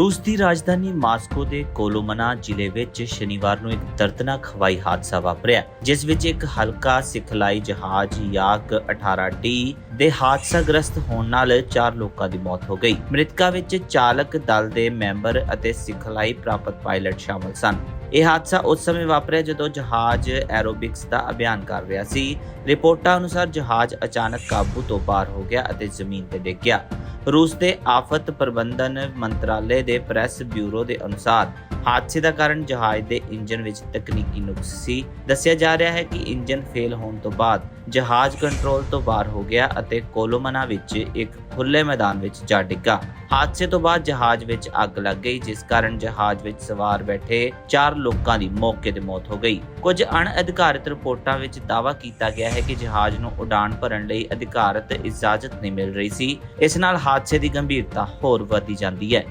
ਰੂਸ ਦੀ ਰਾਜਧਾਨੀ ਮਾਸਕੋ ਦੇ ਕੋਲੋਮਨਾ ਜ਼ਿਲ੍ਹੇ ਵਿੱਚ ਸ਼ਨੀਵਾਰ ਨੂੰ ਇੱਕ ਦਰਦਨਾਕ ਹਵਾਈ ਹਾਦਸਾ ਵਾਪਰਿਆ, ਜਿਸ ਵਿੱਚ ਇੱਕ ਹਲਕਾ ਸਿਖਲਾਈ ਜਹਾਜ਼ ਯਾਕ 18D ਦੇ ਹਾਦਸਾਗ੍ਰਸਤ ਹੋਣ ਨਾਲ 4 ਲੋਕਾਂ ਦੀ ਮੌਤ ਹੋ ਗਈ। ਮ੍ਰਿਤਕਾਂ ਵਿੱਚ ਚਾਲਕ ਦਲ ਦੇ ਮੈਂਬਰ ਅਤੇ ਸਿਖਲਾਈ ਪ੍ਰਾਪਤ ਪਾਇਲਟ ਸ਼ਾਮਲ ਸਨ। ਇਹ ਹਾਦਸਾ ਉਸ ਸਮੇਂ ਵਾਪਰਿਆ ਜਦੋਂ ਜਹਾਜ਼ ਐਰੋਬਿਕਸ ਦਾ ਅਭਿਆਨ ਕਰ ਰਿਹਾ ਸੀ। ਰਿਪੋਰਟਾਂ ਅਨੁਸਾਰ ਜਹਾਜ਼ ਅਚਾਨਕ ਕਾਬੂ ਤੋਂ ਬਾਹਰ ਹੋ ਗਿਆ ਅਤੇ ਜ਼ਮੀਨ ਤੇ ਡਿੱਗ ਗਿਆ। ਰੂਸ ਦੇ ਆਫਤ ਪ੍ਰਬੰਧਨ ਮੰਤਰਾਲੇ ਦੇ ਪ੍ਰੈਸ ਬਿਊਰੋ ਦੇ ਅਨੁਸਾਰ ਹਾਦਸੇ ਦਾ ਕਾਰਨ ਜਹਾਜ਼ ਦੇ ਇੰਜਨ ਵਿੱਚ ਤਕਨੀਕੀ ਨੁਕਸ ਸੀ। ਦੱਸਿਆ ਜਾ ਰਿਹਾ ਹੈ ਕਿ ਇੰਜਨ ਫੇਲ ਹੋਣ ਤੋਂ ਬਾਅਦ ਜਹਾਜ਼ ਕੰਟਰੋਲ ਤੋਂ ਬਾਹਰ ਹੋ ਗਿਆ ਅਤੇ ਕੋਲੋਮਨਾ ਵਿੱਚ ਇੱਕ ਖੁੱਲੇ ਮੈਦਾਨ ਵਿੱਚ ਜਾ ਡਿੱਗਾ। ਹਾਦਸੇ ਤੋਂ ਬਾਅਦ ਜਹਾਜ਼ ਵਿੱਚ ਅੱਗ ਲੱਗ ਗਈ, ਜਿਸ ਕਾਰਨ ਜਹਾਜ਼ ਵਿੱਚ ਸਵਾਰ ਬੈਠੇ 4 ਲੋਕਾਂ ਦੀ ਮੌਕੇ ਤੇ ਮੌਤ ਹੋ ਗਈ। ਕੁਝ ਅਣਅਧਿਕਾਰਿਤ ਰਿਪੋਰਟਾਂ ਵਿੱਚ ਦਾਅਵਾ ਕੀਤਾ ਗਿਆ ਹੈ ਕਿ ਜਹਾਜ਼ ਨੂੰ ਉਡਾਣ ਭਰਨ ਲਈ ਅਧਿਕਾਰਤ ਇਜਾਜ਼ਤ ਨਹੀਂ ਮਿਲ ਰਹੀ ਸੀ। ਇਸ ਨਾਲ ਹਾਦਸੇ ਦੀ ਗੰਭੀਰਤਾ ਹੋਰ ਵਧੀ ਜਾਂਦੀ ਹੈ।